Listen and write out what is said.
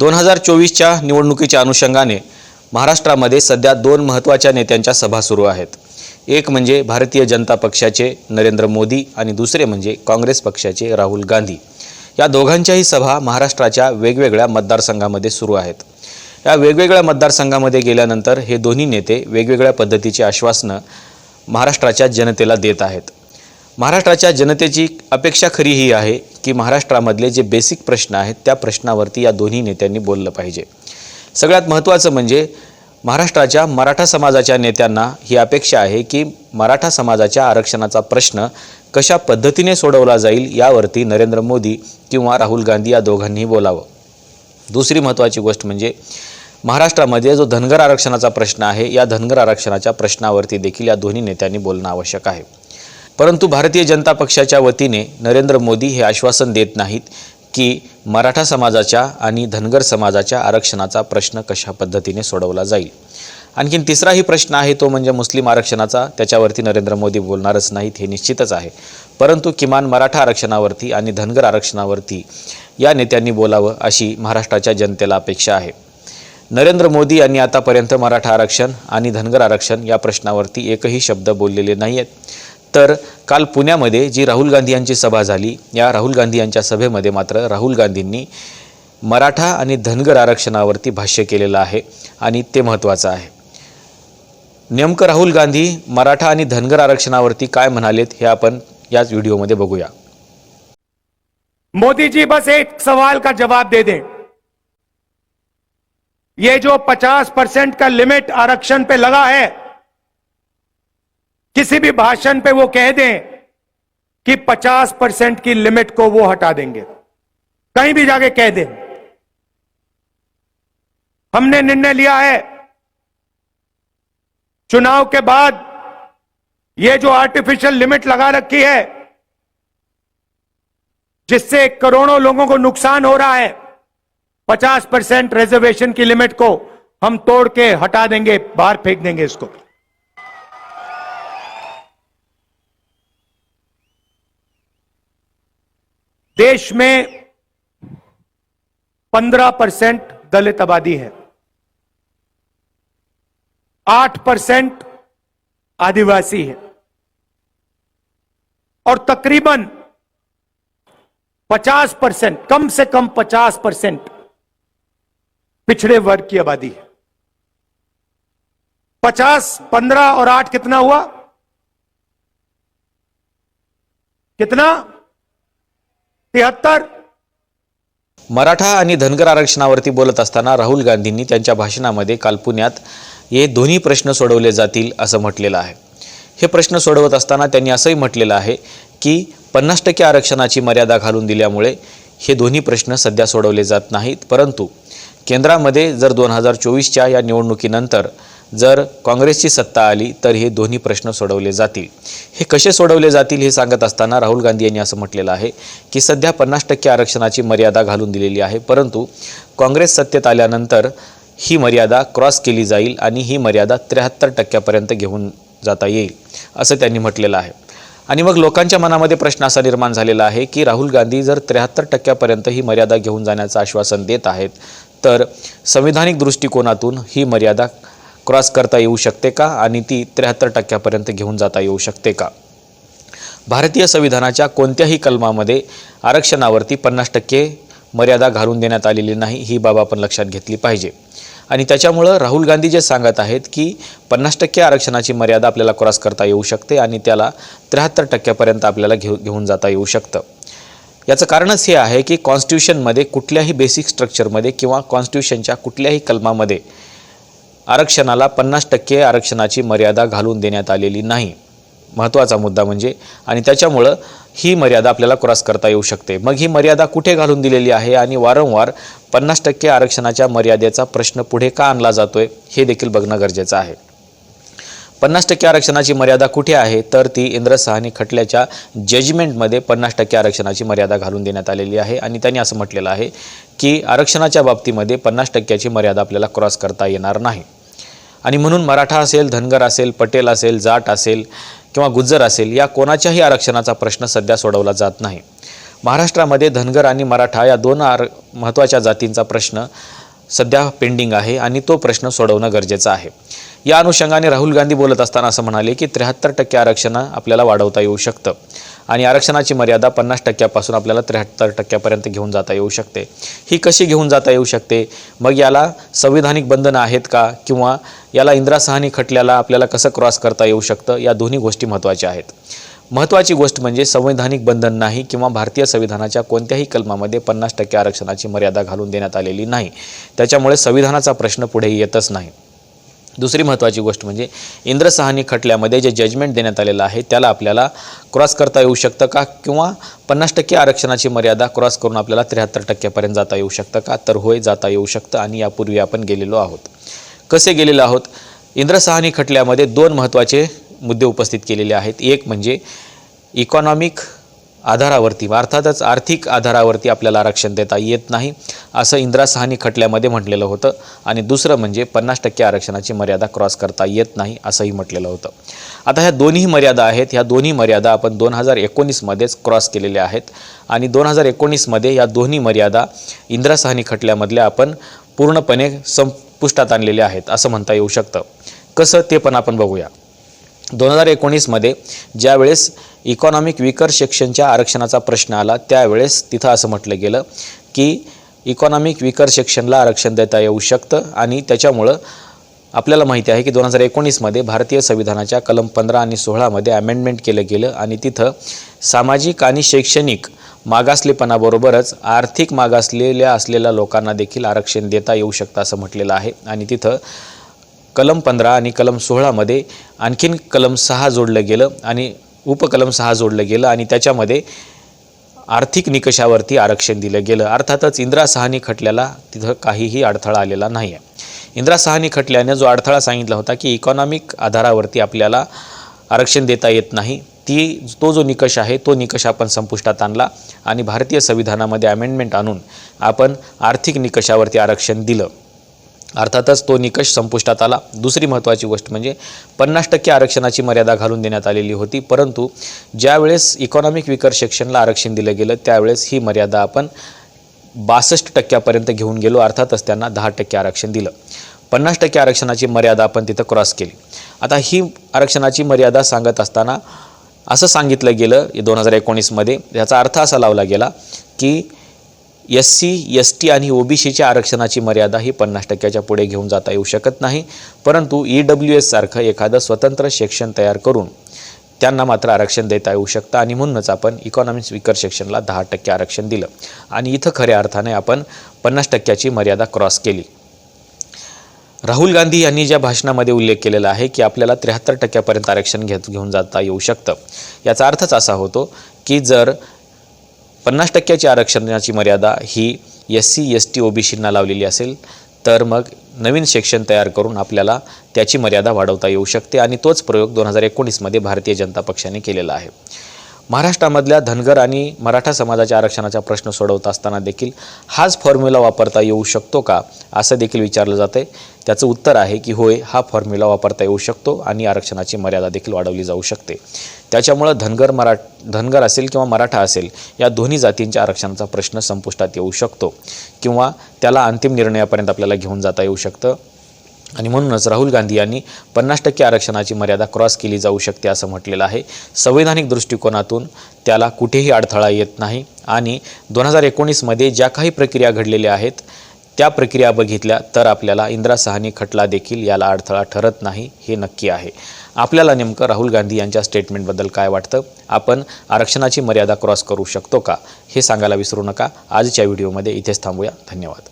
दोन हजार चोवीसच्या निवडणुकीच्या अनुषंगाने महाराष्ट्रामध्ये सध्या दोन महत्त्वाच्या नेत्यांच्या सभा सुरू आहेत. एक म्हणजे भारतीय जनता पक्षाचे नरेंद्र मोदी आणि दुसरे म्हणजे काँग्रेस पक्षाचे राहुल गांधी. या दोघांच्याही सभा महाराष्ट्राच्या वेगवेगळ्या मतदारसंघामध्ये सुरू आहेत. या वेगवेगळ्या मतदारसंघामध्ये गेल्यानंतर हे दोन्ही नेते वेगवेगळ्या पद्धतीची आश्वासनं महाराष्ट्राच्या जनतेला देत आहेत. महाराष्ट्राच्या जनतेची अपेक्षा खरी ही आहे की महाराष्ट्रामधले जे बेसिक प्रश्न आहेत त्या प्रश्नावरती या दोन्ही नेत्यांनी बोललं पाहिजे. सगळ्यात महत्त्वाचं म्हणजे महाराष्ट्राच्या मराठा समाजाच्या नेत्यांना ही अपेक्षा आहे की मराठा समाजाच्या आरक्षणाचा प्रश्न कशा पद्धतीने सोडवला जाईल यावरती नरेंद्र मोदी किंवा राहुल गांधी या दोघांनीही बोलावं. दुसरी महत्त्वाची गोष्ट म्हणजे महाराष्ट्रामध्ये जो धनगर आरक्षणाचा प्रश्न आहे या धनगर आरक्षणाच्या प्रश्नावरती देखील या दोन्ही नेत्यांनी बोलणं आवश्यक आहे. परंतु भारतीय जनता पक्षाच्या वतीने नरेंद्र मोदी हे आश्वासन देत नाहीत की मराठा समाजाच्या आणि धनगर समाजाच्या आरक्षणाचा प्रश्न कशा पद्धतीने सोडवला जाईल. आणखीन तिसराही प्रश्न आहे तो म्हणजे मुस्लिम आरक्षणाचा. त्याच्यावरती नरेंद्र मोदी बोलणारच नाहीत हे निश्चितच आहे. परंतु किमान मराठा आरक्षणावरती आणि धनगर आरक्षणावरती या नेत्यांनी बोलावं अशी महाराष्ट्राच्या जनतेला अपेक्षा आहे. नरेंद्र मोदी यांनी आतापर्यंत मराठा आरक्षण आणि धनगर आरक्षण या प्रश्नावरती एकही शब्द बोललेले नाही आहेत तर काल पुण्यामध्ये जी राहुल गांधी यांची सभा झाली या राहुल गांधी यांच्या सभेमध्ये मात्र राहुल गांधींनी मराठा आणि धनगर आरक्षणावरती भाष्य केलेलं आहे आणि ते महत्त्वाचं आहे. नेमकं राहुल गांधी मराठा आणि धनगर आरक्षणावरती काय म्हणालेत हे आपण याच व्हिडिओमध्ये बघूया. मोदी जी बस एक सवाल का जवाब दे दे? ये जो 50 परसेंट का लिमिट आरक्षण पे लगा है किसी भी भाषण पे वो कह दें कि 50 परसेंट की लिमिट को वो हटा देंगे। कहीं भी जाके कह दें। हमने निर्णय लिया है। चुनाव के बाद ये जो आर्टिफिशियल लिमिट लगा रखी है, जिससे करोड़ों लोगों को नुकसान हो रहा है 50 परसेंट रिजर्वेशन की लिमिट को हम तोड़ के हटा देंगे, बाहर फेंक देंगे इसको। देश में 15 परसेंट दलित आबादी है। 8 परसेंट आदिवासी है। और तकरीबन 50 परसेंट कम से कम 50 परसेंट पिछड़े वर्ग की आबादी है। 50, 15 और 8 कितना हुआ? कितना? तिहत्तर मराठा आणि धनगर आरक्षणावरती बोलत असताना राहुल गांधींनी त्यांच्या भाषणामध्ये काल पुण्यात हे दोन्ही प्रश्न सोडवले जातील असं म्हटलेलं आहे. हे प्रश्न सोडवत असताना त्यांनी असंही म्हटलेलं आहे की पन्नास टक्के आरक्षणाची मर्यादा घालून दिल्यामुळे हे दोन्ही प्रश्न सध्या सोडवले जात नाहीत. परंतु केंद्रामध्ये जर दोन हजार चोवीसच्या या निवडणुकीनंतर जर काँग्रेसची सत्ता आली तर हे दोन्ही प्रश्न सोडवले जातील. हे कसे सोडवले जातील हे सांगत असताना राहुल गांधी यांनी असं म्हटलेलं आहे की सध्या पन्नास टक्के आरक्षणाची मर्यादा घालून दिलेली आहे परंतु काँग्रेस सत्तेत आल्यानंतर ही मर्यादा क्रॉस केली जाईल आणि ही मर्यादा त्र्याहत्तर टक्क्यापर्यंत घेऊन जाता येईल असं त्यांनी म्हटलेलं आहे. आणि मग लोकांच्या मनामध्ये प्रश्न असा निर्माण झालेला आहे की राहुल गांधी जर त्र्याहत्तर टक्क्यापर्यंत ही मर्यादा घेऊन जाण्याचं आश्वासन देत आहेत तर संविधानिक दृष्टिकोनातून ही मर्यादा क्रॉस करता येऊ शकते का? आणि ती त्र्याहत्तर टक्क्यापर्यंत घेऊन जाता येऊ शकते का? भारतीय संविधानाच्या कोणत्याही कलमामध्ये आरक्षणावरती पन्नास टक्के मर्यादा घालून देण्यात आलेली नाही ही बाब आपण लक्षात घेतली पाहिजे. आणि त्याच्यामुळं राहुल गांधी जे सांगत आहेत की पन्नास टक्के आरक्षणाची मर्यादा आपल्याला क्रॉस करता येऊ शकते आणि त्याला त्र्याहत्तर टक्क्यापर्यंत आपल्याला घेऊ घेऊन जाता येऊ शकतं. याचं कारणच हे आहे की कॉन्स्टिट्यूशनमध्ये कुठल्याही बेसिक स्ट्रक्चरमध्ये किंवा कॉन्स्टिट्यूशनच्या कुठल्याही कलमामध्ये आरक्षणाला पन्नास टक्के आरक्षणाची मर्यादा घालून देण्यात आलेली नाही. महत्त्वाचा मुद्दा म्हणजे आणि त्याच्यामुळं ही मर्यादा आपल्याला क्रॉस करता येऊ शकते. मग ही मर्यादा कुठे घालून दिलेली आहे आणि वारंवार पन्नास टक्के आरक्षणाच्या मर्यादेचा प्रश्न पुढे का आणला जातोय हे देखील बघणं गरजेचं आहे. पन्नास टक्के आरक्षणाची मर्यादा कुठे आहे तर ती इंद्र सहानी खटल्याच्या जजमेंटमध्ये पन्नास टक्के आरक्षणाची मर्यादा घालून देण्यात आलेली आहे. आणि त्यांनी असं म्हटलेलं आहे की आरक्षणाच्या बाबतीमध्ये पन्नास टक्क्याची मर्यादा आपल्याला क्रॉस करता येणार नाही. आणि म्हणून मराठा असेल धनगर असेल पटेल असेल जाट असेल किंवा गुज्जर असेल या कोणाच्याही आरक्षणाचा प्रश्न सध्या सोडवला जात नाही. महाराष्ट्रामध्ये धनगर आणि मराठा या दोन आर महत्त्वाच्या जातींचा प्रश्न सध्या पेंडिंग आहे आणि तो प्रश्न सोडवणं गरजेचं आहे. या अनुषंगाने राहुल गांधी बोलत असताना असं म्हणाले की त्र्याहत्तर टक्के आरक्षण आपल्याला वाढवता येऊ शकतं. आणि आरक्षणाची मर्यादा पन्नास टक्क्यापासून आपल्याला त्र्याहत्तर टक्क्यापर्यंत घेऊन जाता येऊ शकते. ही कशी घेऊन जाता येऊ शकते? मग याला संविधानिक बंधनं आहेत का? किंवा याला इंदिरा सहानी खटल्याला आपल्याला कसं क्रॉस करता येऊ शकतं? या दोन्ही गोष्टी महत्त्वाच्या आहेत. महत्त्वाची गोष्ट म्हणजे संवैधानिक बंधन नाही किंवा भारतीय संविधानाच्या कोणत्याही कलमामध्ये पन्नास टक्के आरक्षणाची मर्यादा घालून देण्यात आलेली नाही. त्याच्यामुळे संविधानाचा प्रश्न पुढे येतच नाही. दुसरी महत्त्वाची गोष्ट म्हणजे इंद्रसहानी खटल्यामध्ये जे जजमेंट देण्यात आलेलं आहे त्याला आपल्याला क्रॉस करता येऊ शकतं का? किंवा पन्नास टक्के आरक्षणाची मर्यादा क्रॉस करून आपल्याला त्र्याहत्तर टक्क्यापर्यंत जाता येऊ शकतं का? तर होय जाता येऊ शकतं आणि यापूर्वी आपण गेलेलो आहोत. कसे गेलेलो आहोत? इंद्रसहानी खटल्यामध्ये दोन महत्त्वाचे मुद्दे उपस्थित केलेले आहेत. एक म्हणजे इकॉनॉमिक आधारावरती अर्थातच आर्थिक आधारावरती आपल्याला आरक्षण देता येत नाही असं इंदिरा सहानी खटल्यामध्ये म्हटलेलं होतं. आणि दुसरं म्हणजे पन्नास टक्के आरक्षणाची मर्यादा क्रॉस करता येत नाही असंही म्हटलेलं होतं. आता ह्या दोन्ही मर्यादा आहेत ह्या दोन्ही मर्यादा आपण दोन हजार एकोणीसमध्येच क्रॉस केलेल्या आहेत. आणि दोन हजार एकोणीसमध्ये या दोन्ही मर्यादा इंदिरा सहानी खटल्यामधल्या आपण पूर्णपणे संपुष्टात आणलेल्या आहेत असं म्हणता येऊ शकतं. कसं ते पण आपण बघूया. दोन हजार एकोणीसमध्ये ज्यावेळेस इकॉनॉमिक विकर सेक्शनच्या आरक्षणाचा प्रश्न आला त्यावेळेस तिथं असं म्हटलं गेलं की इकॉनॉमिक विकर सेक्शनला आरक्षण देता येऊ शकतं आणि त्याच्यामुळं आपल्याला माहिती आहे की दोन हजार एकोणीसमध्ये भारतीय संविधानाच्या कलम पंधरा आणि सोळामध्ये अमेंडमेंट केलं गेलं आणि तिथं सामाजिक आणि शैक्षणिक मागासलेपणाबरोबरच आर्थिक मागासलेल्या असलेल्या लोकांना देखील आरक्षण देता येऊ शकतं असं म्हटलेलं आहे. आणि तिथं कलम पंधरा आणि कलम सोळामध्ये आणखीन कलम सहा जोडलं गेलं आणि उपकलम सहा जोडलं गेलं आणि त्याच्यामध्ये आर्थिक निकषावरती आरक्षण दिलं गेलं. अर्थातच इंदिरा सहानी खटल्याला तिथं काहीही अडथळा आलेला नाही आहे इंदिरा सहानी खटल्याने जो अडथळा सांगितला होता की इकॉनॉमिक आधारावरती आपल्याला आरक्षण देता येत नाही ती तो जो निकष आहे तो निकष आपण संपुष्टात आणला आणि भारतीय संविधानामध्ये अमेंडमेंट आणून आपण आर्थिक निकषावरती आरक्षण दिलं. अर्थातच तो निकष संपुष्टात आला. दुसरी महत्त्वाची गोष्ट म्हणजे पन्नास टक्के आरक्षणाची मर्यादा घालून देण्यात आलेली होती परंतु ज्यावेळेस इकॉनॉमिक विकर सेक्शनला आरक्षण दिलं गेलं त्यावेळेस ही मर्यादा आपण बासष्ट टक्क्यापर्यंत घेऊन गेलो अर्थातच त्यांना दहा टक्के आरक्षण दिलं. पन्नास टक्के आरक्षणाची मर्यादा आपण तिथं क्रॉस केली. आता ही आरक्षणाची मर्यादा सांगत असताना असं सांगितलं गेलं दोन हजार एकोणीसमध्ये याचा अर्थ असा लावला गेला की एस सी एस टी आणि ओ बी सीच्या आरक्षणाची मर्यादा ही पन्नास टक्क्याच्या पुढे घेऊन जाता येऊ शकत नाही. परंतु ई डब्ल्यू एससारखं एखादं स्वतंत्र सेक्शन तयार करून त्यांना मात्र आरक्षण देता येऊ शकतं आणि म्हणूनच आपण इकॉनॉमिक्स विकर सेक्शनला दहा टक्के आरक्षण दिलं. आणि इथं खऱ्या अर्थाने आपण पन्नास टक्क्याची मर्यादा क्रॉस केली. राहुल गांधी यांनी ज्या भाषणामध्ये उल्लेख केलेला आहे की आपल्याला त्र्याहत्तर टक्क्यापर्यंत आरक्षण घेत घेऊन जाता येऊ शकतं. याचा अर्थच असा होतो की जर पन्नास टक्क्याची आरक्षणाची मर्यादा ही S C S T O B लावलेली असेल तर मग नवीन सेक्शन तयार करून आपल्याला त्याची मर्यादा वाढवता येऊ शकते. आणि तोच प्रयोग दोन हजार एकोणीसमध्ये भारतीय जनता पक्षाने केलेला आहे. महाराष्ट्रामधल्या धनगर आणि मराठा समाजाच्या आरक्षणाचा प्रश्न सोडवत असताना देखील हाच फॉर्म्युला वापरता येऊ शकतो का असं देखील विचारलं जातं आहे त्याचं उत्तर आहे की होय हा फॉर्म्युला वापरता येऊ शकतो आणि आरक्षणाची मर्यादा देखील वाढवली जाऊ शकते. त्याच्यामुळं धनगर मरा धनगर असेल किंवा मराठा असेल या दोन्ही जातींच्या आरक्षणाचा प्रश्न संपुष्टात येऊ शकतो किंवा त्याला अंतिम निर्णयापर्यंत आपल्याला घेऊन जाता येऊ शकतं. आणि म्हणूनच राहुल गांधी यांनी पन्नास टक्के आरक्षणाची मर्यादा क्रॉस केली जाऊ शकते असं म्हटलेलं आहे. संवैधानिक दृष्टिकोनातून त्याला कुठेही अडथळा येत नाही आणि दोन हजार एकोणीसमध्ये ज्या काही प्रक्रिया घडलेल्या आहेत त्या प्रक्रिया बघितल्या तर आपल्याला इंदिरा सहानी खटला देखील याला अडथळा ठरत नाही हे नक्की आहे. आपल्याला नेमकं राहुल गांधी यांच्या स्टेटमेंटबद्दल काय वाटतं? आपण आरक्षणाची मर्यादा क्रॉस करू शकतो का? हे सांगायला विसरू नका. आजच्या व्हिडिओमध्ये इथेच थांबूया. धन्यवाद.